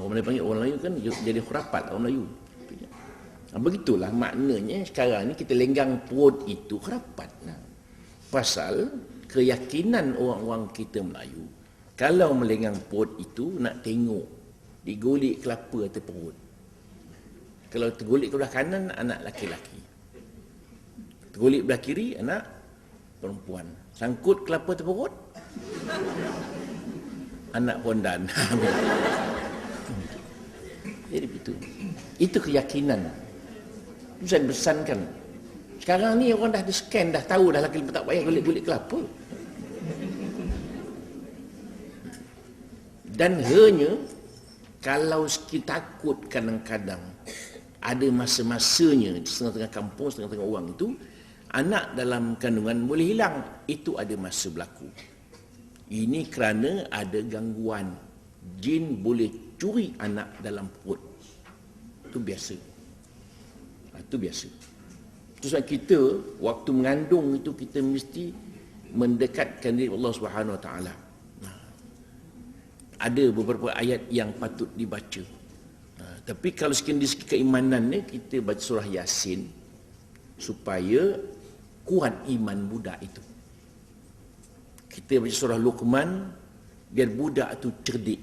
orang Melayu panggil orang Melayu kan jadi khurafat orang Melayu. Begitulah maknanya sekarang ni kita lenggang perut itu khurafat. Nah. Pasal keyakinan orang-orang kita Melayu kalau melenggang perut itu nak tengok digulik kelapa atau perut. Kalau tergulik ke belah kanan anak laki-laki. Tergulik belah kiri anak perempuan. Sangkut kelapa atau perut anak pondan. Jadi begitu. Itu keyakinan. Saya besankan. Sekarang ni orang dah di scan, dah tahu dah laki tak payah gulik-gulik kelapa. Dan hanya kalau kita takut kadang-kadang ada masa-masanya di setengah-tengah kampung, setengah-tengah orang itu, anak dalam kandungan boleh hilang. Itu ada masa berlaku. Ini kerana ada gangguan. Jin boleh curi anak dalam perut. Itu biasa. Itu biasa. Itu sebab kita, waktu mengandung itu kita mesti mendekatkan diri Allah Subhanahu Wa Taala. Ada beberapa ayat yang patut dibaca. Tapi kalau sekian di segi keimanan ni, kita baca surah Yasin supaya kuat iman budak itu kita baca surah Luqman biar budak tu cerdik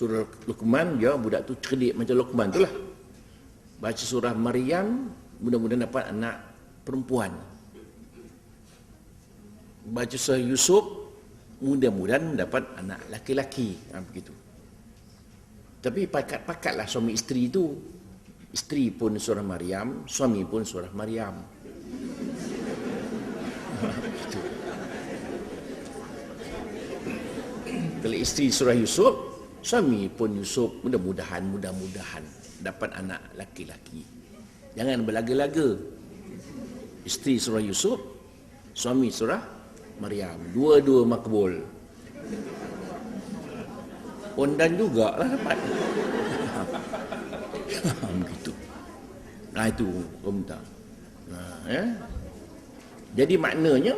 surah Luqman ya budak tu cerdik macam Luqman tu lah. Baca surah Maryam mudah-mudahan dapat anak perempuan. Baca surah Yusuf mudah-mudahan dapat anak laki-laki. Ha, begitu. Tapi pakat-pakatlah suami isteri itu isteri pun surah Maryam suami pun surah Maryam. Kalau isteri surah Yusuf, suami pun Yusuf, mudah-mudahan, mudah-mudahan dapat anak laki-laki. Jangan berlaga-laga. Isteri surah Yusuf, suami surah Maryam. Dua-dua makbul. Ondan juga lah dapat. Begitu. Nah itu komentar. Nah, ya. Jadi maknanya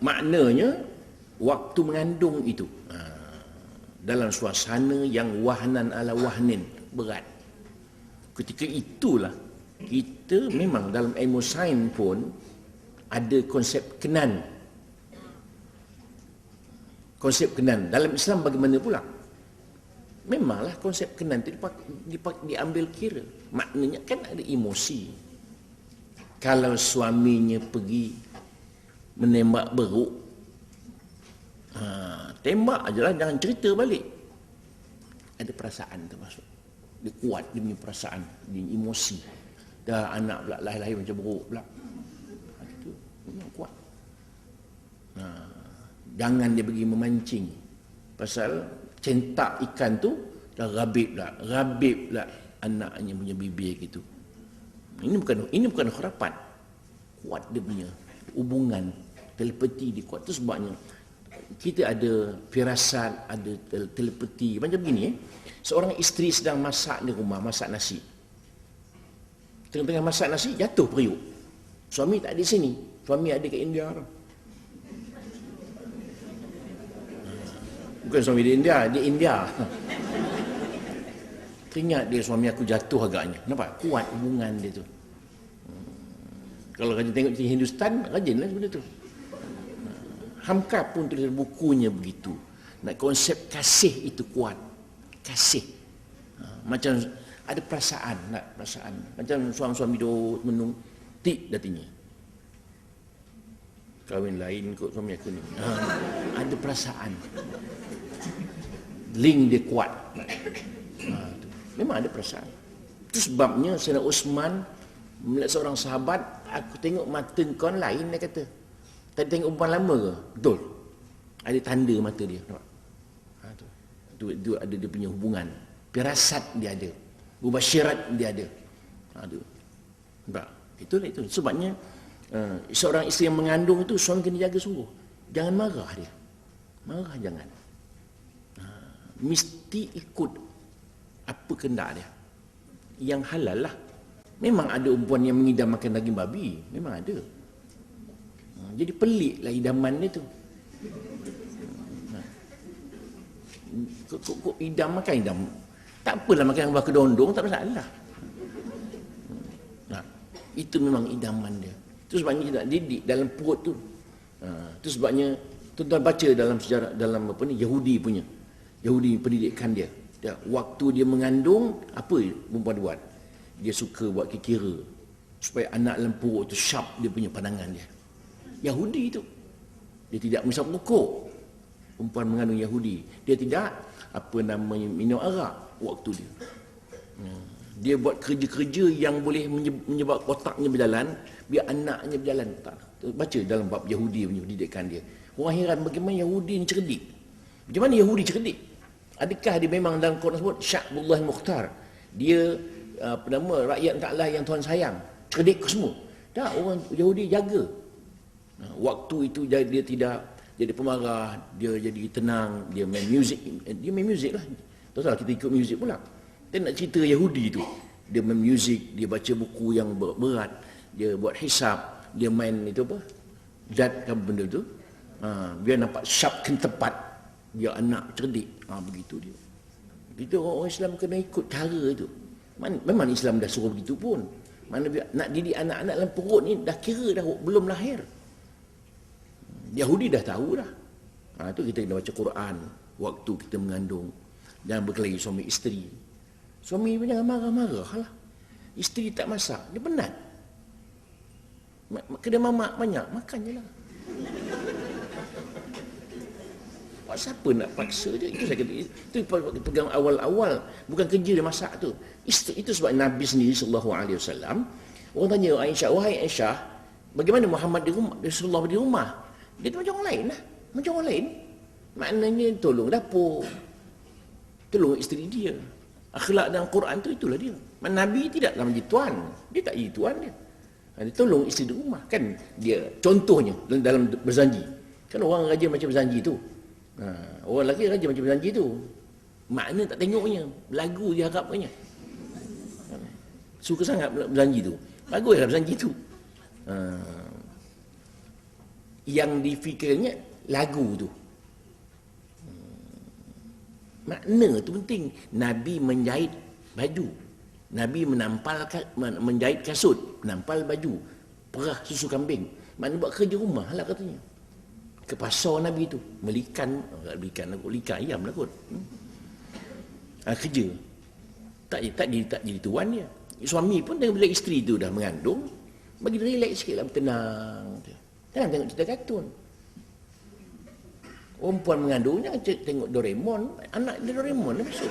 maknanya waktu mengandung itu. Ha, dalam suasana yang wahnan ala wahnin berat. Ketika itulah kita memang dalam ilmu sains pun ada konsep kenan. Konsep kenan. Dalam Islam bagaimana pula? Memanglah konsep kenan itu dipak, dipak, diambil kira. Maknanya kan ada emosi. Kalau suaminya pergi menembak beruk Ha, tembak aja lah, jangan cerita balik. Ada perasaan termasuk. Dia kuat, dia punya perasaan, dia emosi. Dah anak pula lahir-lahir macam buruk pula. Ha, itu memang kuat. Ha, jangan dia pergi memancing. Pasal centak ikan tu dah rabib lah. Rabib lah anaknya punya bibir gitu. Ini bukan ini bukan harapan. Kuat dia punya hubungan telepati dia kuat. Itu sebabnya kita ada firasat, ada telepati. Macam begini, eh? seorang isteri sedang masak di rumah, masak nasi. Tengah-tengah masak nasi, jatuh periuk. Suami tak ada sini. Suami ada ke India. Bukan suami di India, di India. Teringat dia suami aku jatuh agaknya. Kenapa? Kuat hubungan dia tu. Hmm. Kalau rajin tengok di Hindustan, rajinlah benda tu. Hamka pun tulis bukunya begitu. Nak konsep kasih itu kuat. Kasih. Ha, macam ada perasaan, nak perasaan. Macam suami-suami duduk menung tik datinya. Kawin lain kot suami aku ni. Ha, ada perasaan. Link dia kuat. Ha, Memang ada perasaan. Itu sebabnya Sayyidina Usman melihat seorang sahabat, aku tengok mata kau lain dia kata. Tadi tengok umpan lama ke? Betul. Ada tanda mata dia. Ha, tu. Tu, tu ada dia punya hubungan. Pirasat dia ada. Mubasyirat dia ada. Ha, tu. Nampak? Itulah itu. Sebabnya uh, seorang isteri yang mengandung itu suami kena jaga sungguh. Jangan marah dia. Marah jangan. Ha, mesti ikut apa kendak dia. Yang halal lah. Memang ada perempuan yang mengidam makan daging babi. Memang ada. Ha, jadi pelik lah idaman dia tu. Kok, kok, idam makan idam. Tak apalah makan buah kedondong, tak masalah. Nah, itu memang idaman dia. Itu sebabnya kita nak didik dalam perut tu. Ha, itu sebabnya tuan-tuan baca dalam sejarah dalam apa ni Yahudi punya. Yahudi pendidikan dia. dia waktu dia mengandung apa perempuan buat? Dia suka buat kira supaya anak dalam perut tu sharp dia punya pandangan dia. Yahudi itu. Dia tidak misal pokok. Perempuan mengandung Yahudi. Dia tidak apa namanya minum arak waktu dia. Hmm. Dia buat kerja-kerja yang boleh menyebab otaknya berjalan, biar anaknya berjalan. Tak. Baca dalam bab Yahudi punya pendidikan dia. Orang heran bagaimana Yahudi ni cerdik. Macam mana Yahudi cerdik? Adakah dia memang dalam Quran sebut Syakbullah Mukhtar? Dia apa nama rakyat taklah yang Tuhan sayang. Cerdik ke semua. Tak orang Yahudi jaga. Waktu itu dia tidak jadi pemarah, dia jadi tenang, dia main muzik, dia main muzik lah. Tak salah kita ikut muzik pula. Dia nak cerita Yahudi tu. Dia main muzik, dia baca buku yang berat, dia buat hisap, dia main itu apa? Zat apa benda tu. Ha, biar nampak sharpkan tepat. Biar anak cerdik. Ha, begitu dia. Begitu orang Islam kena ikut cara itu. Memang Islam dah suruh begitu pun. Mana nak didik anak-anak dalam perut ni dah kira dah belum lahir. Yahudi dah tahu dah. Ha, itu kita kena baca Quran waktu kita mengandung. Jangan berkelahi suami isteri. Suami pun jangan marah-marah lah. Isteri tak masak, dia penat. Kena mamak banyak, makan je lah. Siapa nak paksa dia? Itu saya kata, itu pegang awal-awal. Bukan kerja dia masak tu. Itu sebab Nabi sendiri sallallahu alaihi wasallam orang tanya Aisyah, "Wahai Aisyah, bagaimana Muhammad di rumah, Rasulullah di rumah?" Dia tu macam orang lain lah. Macam orang lain. Maknanya tolong dapur. Tolong isteri dia. Akhlak dalam Quran tu itulah dia. Nabi tidaklah menjadi tuan. Dia tak jadi tuan dia. Ha, dia tolong isteri di rumah. Kan dia contohnya dalam berzanji. Kan orang raja macam berzanji tu. Ha, orang lelaki raja macam berzanji tu. Makna tak tengoknya. Lagu dia harapnya. Ha, suka sangat berzanji tu. Bagus lah berzanji tu. Ha, yang difikirnya lagu tu. Makna tu penting. Nabi menjahit baju. Nabi menampal menjahit kasut, menampal baju, perah susu kambing. Mana buat kerja rumah lah katanya. Ke pasar Nabi tu, melikan, belikan aku likan ayam lah kot. Hmm. Ha, kerja. Tak tak jadi tak jadi tuan dia. Suami pun dengan bila isteri tu dah mengandung, bagi dia relax sikit lah, tenang. Jangan tengok cerita kartun. Perempuan mengandung jangan tengok Doraemon. Anak dia Doraemon lah masuk.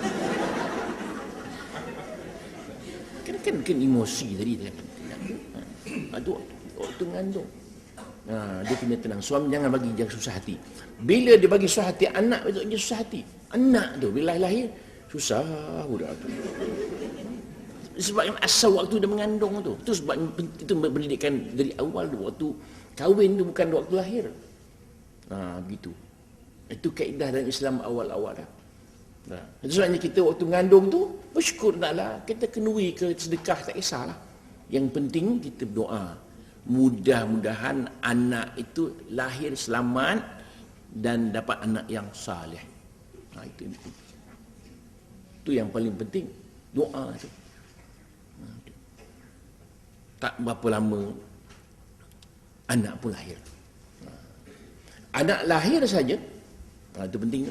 Kan, kan, kan emosi tadi. Ha, tu waktu mengandung. Ha, dia kena tenang. Suami jangan bagi dia susah hati. Bila dia bagi susah hati, anak itu dia susah hati. Anak tu bila lahir, susah budak tu. Sebab asal waktu dia mengandung tu. Itu sebab itu pendidikan dari awal tu waktu Kahwin tu bukan waktu lahir. Ha, begitu. Itu kaedah dalam Islam awal-awal dah. Ha. Itu sebabnya kita waktu mengandung tu, bersyukur taklah. Kita kenui ke sedekah, tak kisahlah. Yang penting kita berdoa. Mudah-mudahan anak itu lahir selamat dan dapat anak yang salih. Ha, itu, itu. itu yang paling penting. Doa tu. Ha, tak berapa lama anak pun lahir. Anak lahir saja, itu penting.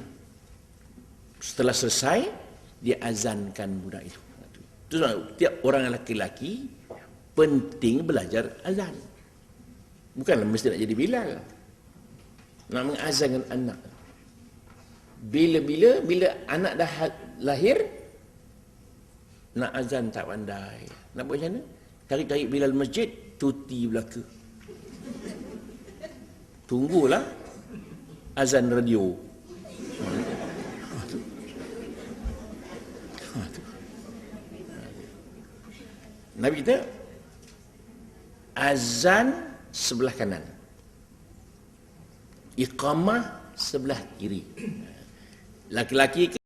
Setelah selesai, dia azankan budak itu. Itu tiap orang lelaki-lelaki penting belajar azan. Bukanlah mesti nak jadi bilal. Nak mengazankan anak. Bila-bila, bila anak dah lahir, nak azan tak pandai. Nak buat macam mana? Tarik-tarik bilal masjid, cuti belaka. Tunggulah azan radio. Nabi kita azan sebelah kanan. Iqamah sebelah kiri. Laki-laki